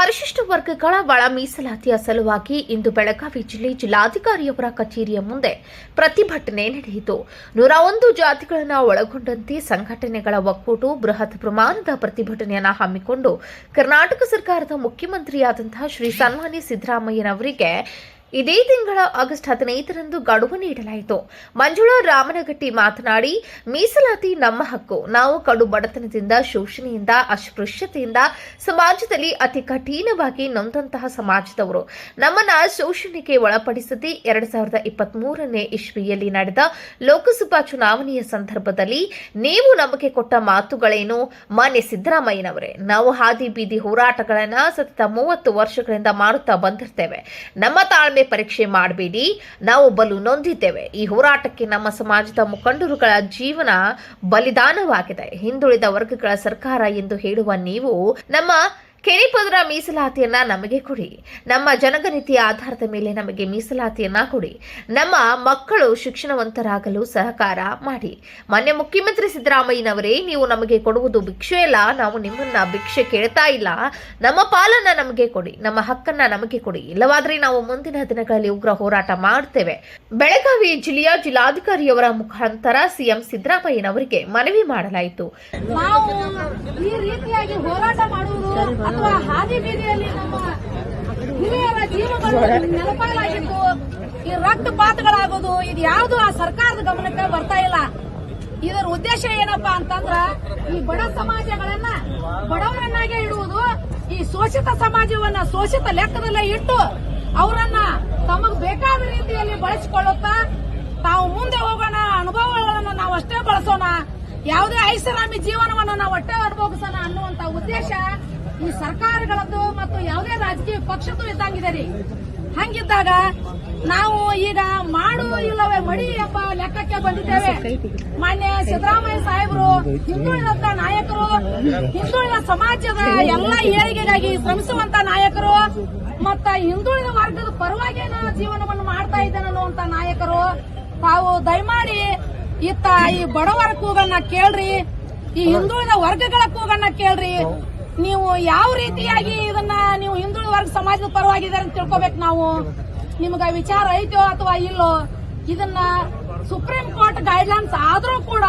ಪರಿಶಿಷ್ಟ ವರ್ಗಗಳ ಒಳ ಮೀಸಲಾತಿಯ ಸಲುವಾಗಿ ಇಂದು ಬೆಳಗಾವಿ ಜಿಲ್ಲೆ ಜಿಲ್ಲಾಧಿಕಾರಿಯವರ ಕಚೇರಿಯ ಮುಂದೆ ಪ್ರತಿಭಟನೆ ನಡೆಯಿತು. ನೂರ ಒಂದು ಜಾತಿಗಳನ್ನು ಒಳಗೊಂಡಂತೆ ಸಂಘಟನೆಗಳ ಒಕ್ಕೂಟ ಬೃಹತ್ ಪ್ರಮಾಣದ ಪ್ರತಿಭಟನೆಯನ್ನು ಹಮ್ಮಿಕೊಂಡು ಕರ್ನಾಟಕ ಸರ್ಕಾರದ ಮುಖ್ಯಮಂತ್ರಿಯಾದಂತಹ ಶ್ರೀ ಸನ್ಮಾನ್ಯ ಸಿದ್ದರಾಮಯ್ಯನವರಿಗೆ ಇದೇ ತಿಂಗಳ ಆಗಸ್ಟ್ ಹದಿನೈದರಂದು ಗಡುವು ನೀಡಲಾಯಿತು. ಮಂಜುಳಾ ರಾಮನಗಟ್ಟಿ ಮಾತನಾಡಿ, ಮೀಸಲಾತಿ ನಮ್ಮ ಹಕ್ಕು. ನಾವು ಕಡು ಬಡತನದಿಂದ, ಶೋಷಣೆಯಿಂದ, ಅಸ್ಪೃಶ್ಯತೆಯಿಂದ ಸಮಾಜದಲ್ಲಿ ಅತಿ ಕಠಿಣವಾಗಿ ನೊಂದಂತಹ ಸಮಾಜದವರು. ನಮ್ಮನ್ನ ಶೋಷಣೆಗೆ ಒಳಪಡಿಸದೆ ಎರಡ್ ಸಾವಿರದ ಇಪ್ಪತ್ತ್ ಮೂರನೇ ಇಸ್ವಿಯಲ್ಲಿ ನಡೆದ ಲೋಕಸಭಾ ಚುನಾವಣೆಯ ಸಂದರ್ಭದಲ್ಲಿ ನೀವು ನಮಗೆ ಕೊಟ್ಟ ಮಾತುಗಳೇನು? ಮಾನ್ಯ ಸಿದ್ದರಾಮಯ್ಯನವರೇ, ನಾವು ಹಾದಿ ಬೀದಿ ಹೋರಾಟಗಳನ್ನ ಸತತ ಮೂವತ್ತು ವರ್ಷಗಳಿಂದ ಮಾಡುತ್ತಾ ಬಂದಿರ್ತೇವೆ. ನಮ್ಮ ತಾಳ್ಮೆ ಪರೀಕ್ಷೆ ಮಾಡಬೇಡಿ. ನಾವು ಬಲು ನೊಂದಿದ್ದೇವೆ. ಈ ಹೋರಾಟಕ್ಕೆ ನಮ್ಮ ಸಮಾಜದ ಮುಖಂಡರುಗಳ ಜೀವನ ಬಲಿದಾನವಾಗಿದೆ. ಹಿಂದುಳಿದ ವರ್ಗಗಳ ಸರ್ಕಾರ ಎಂದು ಹೇಳುವ ನೀವು ನಮ್ಮ ಕೆರಿಪದರ ಮೀಸಲಾತಿಯನ್ನ ನಮಗೆ ಕೊಡಿ. ನಮ್ಮ ಜನಗಣತಿಯ ಆಧಾರದ ಮೇಲೆ ನಮಗೆ ಮೀಸಲಾತಿಯನ್ನ ಕೊಡಿ. ನಮ್ಮ ಮಕ್ಕಳು ಶಿಕ್ಷಣವಂತರಾಗಲು ಸಹಕಾರ ಮಾಡಿ. ಮಾನ್ಯ ಮುಖ್ಯಮಂತ್ರಿ ಸಿದ್ದರಾಮಯ್ಯನವರೇ, ನೀವು ನಮಗೆ ಕೊಡುವುದು ಭಿಕ್ಷೆ ಇಲ್ಲ ನಾವು ನಿಮ್ಮನ್ನ ಭಿಕ್ಷೆ ಕೇಳ್ತಾ ಇಲ್ಲ. ನಮ್ಮ ಪಾಲನ್ನ ನಮಗೆ ಕೊಡಿ, ನಮ್ಮ ಹಕ್ಕನ್ನ ನಮಗೆ ಕೊಡಿ. ಇಲ್ಲವಾದ್ರೆ ನಾವು ಮುಂದಿನ ದಿನಗಳಲ್ಲಿ ಉಗ್ರ ಹೋರಾಟ ಮಾಡ್ತೇವೆ. ಬೆಳಗಾವಿ ಜಿಲ್ಲೆಯ ಜಿಲ್ಲಾಧಿಕಾರಿಯವರ ಮುಖಾಂತರ ಸಿಎಂ ಸಿದ್ದರಾಮಯ್ಯನವರಿಗೆ ಮನವಿ ಮಾಡಲಾಯಿತು. ನಾವು ರೀತಿಯಾಗಿ ಹೋರಾಟ ಮಾಡುವುದು ಅಥವಾ ಹಾದಿ ಬೀದಿಯಲ್ಲಿ ನಮ್ಮ ಹಿರಿಯರ ಜೀವಗಳು ನೆಲಪಾಲಾಗಿದ್ದು ಈ ರಕ್ತಪಾತಗಳಾಗೋದು, ಇದು ಯಾವುದು ಆ ಸರ್ಕಾರದ ಗಮನಕ್ಕೆ ಬರ್ತಾ ಇಲ್ಲ. ಇದರ ಉದ್ದೇಶ ಏನಪ್ಪಾ ಅಂತಂದ್ರ, ಈ ಬಡ ಸಮಾಜಗಳನ್ನ ಬಡವರನ್ನಾಗೆ ಇಡುವುದು, ಈ ಶೋಷಿತ ಸಮಾಜವನ್ನ ಶೋಷಿತ ಲೆಕ್ಕದಲ್ಲೇ ಇಟ್ಟು ಅವರನ್ನ ತಮಗ್ ಬೇಕಾದ ರೀತಿಯಲ್ಲಿ ಬಳಸಿಕೊಳ್ಳುತ್ತಾ ತಾವು ಮುಂದೆ ಹೋಗೋಣ, ಅನುಭವಗಳನ್ನು ನಾವು ಅಷ್ಟೇ ಬಳಸೋಣ, ಯಾವುದೇ ಐಷಾರಾಮಿ ಜೀವನವನ್ನು ನಾವು ಅಷ್ಟೇ ಅನುಭವಿಸೋಣ ಅನ್ನುವಂತ ಉದ್ದೇಶ ಈ ಸರ್ಕಾರಗಳದ್ದು ಮತ್ತು ಯಾವುದೇ ರಾಜಕೀಯ ಪಕ್ಷದ್ದು ಇದ್ದಂಗಿದೆ ರೀ. ಹಂಗಿದ್ದಾಗ ನಾವು ಈಗ ಮಾಡು ಇಲ್ಲವೇ ಮಡಿ ಎಂಬ ಲೆಕ್ಕಕ್ಕೆ ಬಂದಿದ್ದೇವೆ. ಮಾನ್ಯ ಸಿದ್ದರಾಮಯ್ಯ ಸಾಹೇಬರು, ಹಿಂದುಳಿದಂತ ನಾಯಕರು, ಹಿಂದುಳಿದ ಸಮಾಜದ ಎಲ್ಲ ಏಳಿಗೆಗಾಗಿ ಶ್ರಮಿಸುವಂತ ನಾಯಕರು ಮತ್ತ ಹಿಂದುಳಿದ ವರ್ಗದ ಪರವಾಗಿ ಜೀವನವನ್ನು ಮಾಡ್ತಾ ಇದ್ದೇನೆ ಅನ್ನುವಂತ ನಾಯಕರು, ತಾವು ದಯಮಾಡಿ ಇತ್ತ ಈ ಬಡವರ ಕೂಗನ್ನ ಕೇಳ್ರಿ, ಈ ಹಿಂದುಳಿದ ವರ್ಗಗಳ ಕೂಗನ್ನ ಕೇಳ್ರಿ. ನೀವು ಯಾವ ರೀತಿಯಾಗಿ ಇದನ್ನ ನೀವು ಹಿಂದುಳಿದ ವರ್ಗ ಸಮಾಜದ ಪರವಾಗಿದ್ದಾರೆ ಅಂತ ತಿಳ್ಕೊಬೇಕು ನಾವು. ನಿಮ್ಗೆ ವಿಚಾರ ಐತೋ ಅಥವಾ ಇಲ್ಲೋ, ಇದನ್ನ ಸುಪ್ರೀಂ ಕೋರ್ಟ್ ಗೈಡ್ಲೈನ್ಸ್ ಆದರೂ ಕೂಡ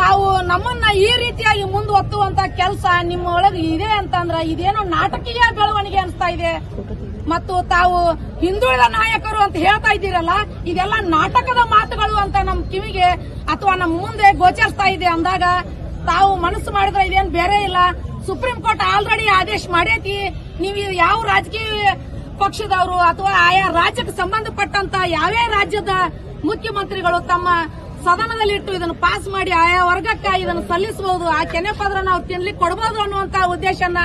ತಾವು ನಮ್ಮನ್ನ ಈ ರೀತಿಯಾಗಿ ಮುಂದುವತ್ತುವಂತ ಕೆಲಸ ನಿಮ್ಮ ಒಳಗೆ ಇದೆ ಅಂತಂದ್ರ ಇದೇನೋ ನಾಟಕೀಯ ಬೆಳವಣಿಗೆ ಅನಿಸ್ತಾ ಇದೆ. ಮತ್ತು ತಾವು ಹಿಂದುಳಿದ ನಾಯಕರು ಅಂತ ಹೇಳ್ತಾ ಇದ್ದೀರಲ್ಲ, ಇದೆಲ್ಲ ನಾಟಕದ ಮಾತುಗಳು ಅಂತ ನಮ್ಮ ಕಿವಿಗೆ ಅಥವಾ ನಮ್ಮ ಮುಂದೆ ಗೋಚರಿಸ್ತಾ ಇದೆ ಅಂದಾಗ ತಾವು ಮನಸ್ಸು ಮಾಡಿದ್ರೆ ಇದೇನು ಬೇರೆ ಇಲ್ಲ. ಸುಪ್ರೀಂ ಕೋರ್ಟ್ ಆಲ್ರೆಡಿ ಆದೇಶ ಮಾಡೈತಿ. ನೀವು ಯಾವ ರಾಜಕೀಯ ಪಕ್ಷದವರು ಅಥವಾ ಆಯಾ ರಾಜ್ಯಕ್ಕೆ ಸಂಬಂಧಪಟ್ಟಂತ ಯಾವ್ಯಾವ ರಾಜ್ಯದ ಮುಖ್ಯಮಂತ್ರಿಗಳು ತಮ್ಮ ಸದನದಲ್ಲಿಟ್ಟು ಇದನ್ನು ಪಾಸ್ ಮಾಡಿ ಆಯಾ ವರ್ಗಕ್ಕೆ ಇದನ್ನು ಸಲ್ಲಿಸಬಹುದು, ಆ ಕೆನೆ ಪದ್ರ ನಾವು ತಿನ್ಲಿಕ್ಕೆ ಕೊಡಬಹುದು ಅನ್ನುವಂತ ಉದ್ದೇಶನ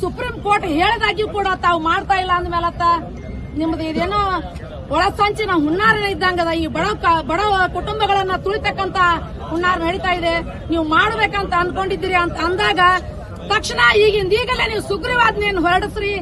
ಸುಪ್ರೀಂ ಕೋರ್ಟ್ ಹೇಳಿದಾಗ್ಯೂ ಕೂಡ ತಾವು ಮಾಡ್ತಾ ಇಲ್ಲ ಅಂದ್ಮೇಲೆ ನಿಮ್ದು ಇದೇನೋ ಒಳ ಸಂಚಿನ ಹುನ್ನಾರ ಇದ್ದಂಗದ ಈ ಬಡ ಬಡ ಕುಟುಂಬಗಳನ್ನ ತುಳಿತಕ್ಕಂತ ಹುನ್ನಾರ ನಡೀತಾ ಇದೆ. ನೀವು ಮಾಡಬೇಕಂತ ಅನ್ಕೊಂಡಿದ್ದೀರಿ ಅಂತ ಅಂದಾಗ ತಕ್ಷಣ ಈಗಿಂದ ಈಗಲೇ ನೀವು ಸುಗ್ರೀವಾಜ್ಞೆಯನ್ನು ಹೊರಡಿಸ್ರಿ.